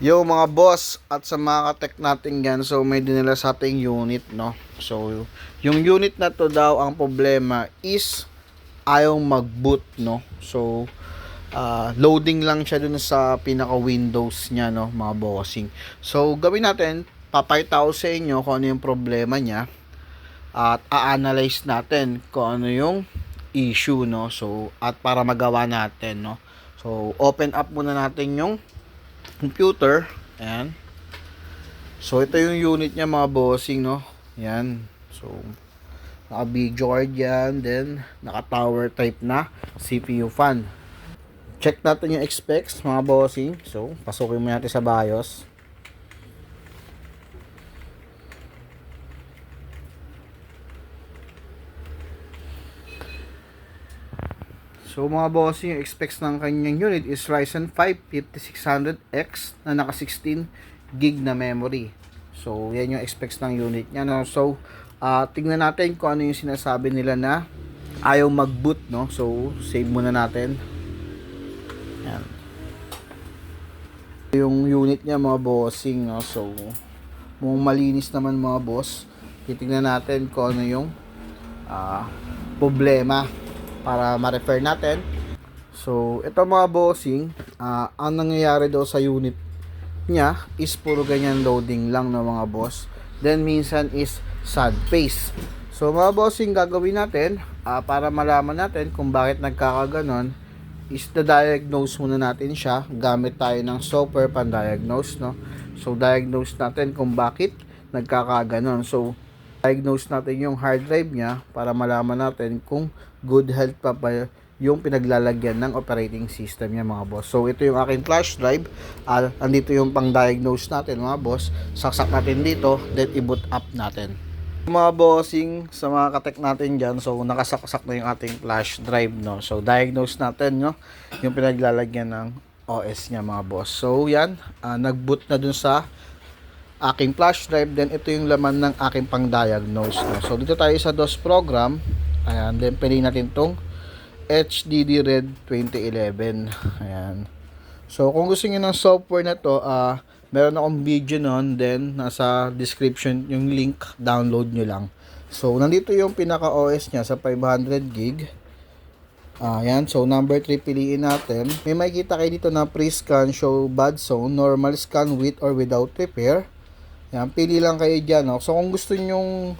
Yo mga boss at sa mga katek natin yan so may dinala sa ating unit no? So yung unit na to daw ang problema is ayaw mag-boot no? So ah, loading lang siya dun sa pinaka windows niya no mga bossing. So gawin natin papakita sa inyo kung ano yung problema niya at a-analyze natin kung ano yung issue no? So at para magawa natin no? So open up muna natin yung computer. Ayan. So, ito yung unit niya mga bossing, no? Ayan. So, naka-video card yan. Then, naka-tower type na CPU fan. Check natin yung specs, mga bossing. So, pasukin mo natin sa BIOS. So mga bossing, yung specs ng kanyang unit is Ryzen 5 5600X na naka 16 gig na memory. So yan yung specs ng unit niya. No? So ah tingnan natin kung ano yung sinasabi nila na ayaw mag-boot. No? So save muna natin. Yan. Yung unit niya mga bossing. No? So mukhang malinis naman mga boss. Titingnan natin kung ano yung ah problema para ma-refer natin. So, ito mga bossing, ah, ang nangyayari daw sa unit niya is puro ganyan loading lang no mga boss. Then minsan is sad face. So mga bossing gagawin natin ah, para malaman natin kung bakit nagkakaganon is na-diagnose muna natin siya gamit tayo ng software pan-diagnose no. So diagnose natin kung bakit nagkakaganon. So diagnose natin yung hard drive niya para malaman natin kung good health pa ba yung pinaglalagyan ng operating system niya mga boss. So ito yung aking flash drive. Ah, andito yung pang-diagnose natin mga boss. Saksak natin dito, then i-boot up natin. Mga bossing sa mga katek natin dyan, so nakasaksak na yung ating flash drive, no? So diagnose natin, no? Yung pinaglalagyan ng OS niya mga boss. So yan, ah, nag-boot na dun sa aking flash drive then ito yung laman ng aking pang diagnose no? so dito tayo sa DOS program ayan then piliin natin tong HDD Red 2011 ayan so kung gusto niyo ng software na to ah meron akong video noon then nasa description yung link download nyo lang so nandito yung pinaka OS nya sa 500 gig Ayan, so number 3 piliin natin. May makikita kayo dito na pre-scan show bad zone, normal scan with or without repair. Yan, pili lang kayo dyan. No? So, kung gusto nyong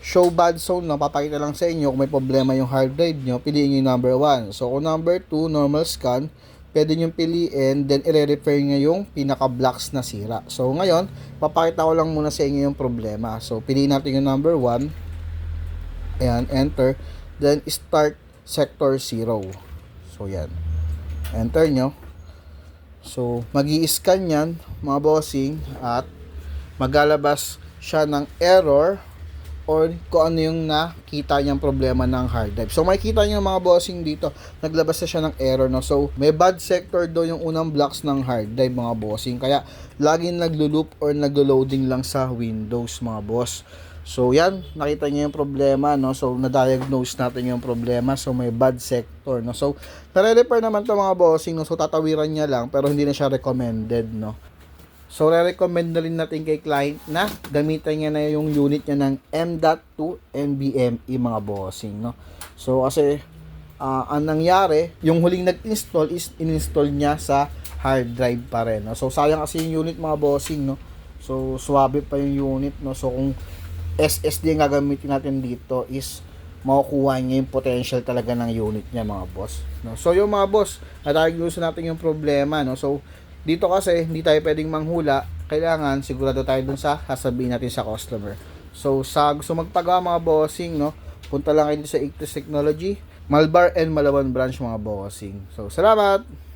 show bad zone, no, papakita lang sa inyo kung may problema yung hard drive nyo, piliin nyo yung number 1. So, kung number 2, normal scan, pwede nyo piliin, then i-refer nyo yung pinaka-blocks na sira. So, ngayon, papakita ko lang muna sa inyo yung problema. So, piliin natin yung number 1. Ayan, enter. Then, start sector 0. So, yan. Enter nyo. So, mag scan yan, mga bossing, at maglalabas siya ng error or kung ano yung nakita niyang problema ng hard drive. So makikita niyo mga bossing dito, naglabas na siya ng error no. So may bad sector do yung unang blocks ng hard drive mga bossing. Kaya laging naglo-loop or naglo-loading lang sa Windows mga boss. So yan, nakita niyo yung problema no. So na-diagnose natin yung problema. So may bad sector no. So nare-repair naman to mga bossing no. So tatawiran niya lang pero hindi na siya recommended no. So, re-recommend na rin natin kay client na gamitan niya na yung unit niya ng M.2 NVMe mga bossing, no? So, kasi ah, ang nangyari, yung huling nag-install is in-install niya sa hard drive pa rin, no? So, sayang kasi yung unit mga bossing, no? So, swabe pa yung unit, no? So, kung SSD ang gagamitin natin dito is makukuha niya yung potential talaga ng unit niya mga boss. No? So yung mga boss, na-diagnose natin yung problema. No? So dito kasi hindi tayo pwedeng manghula, kailangan sigurado tayo dun sa sasabihin natin sa customer. So sa gusto magpagawa mga bossing, no, punta lang kayo sa Ictus Technology, Malbar and Malawan branch mga bossing. So salamat!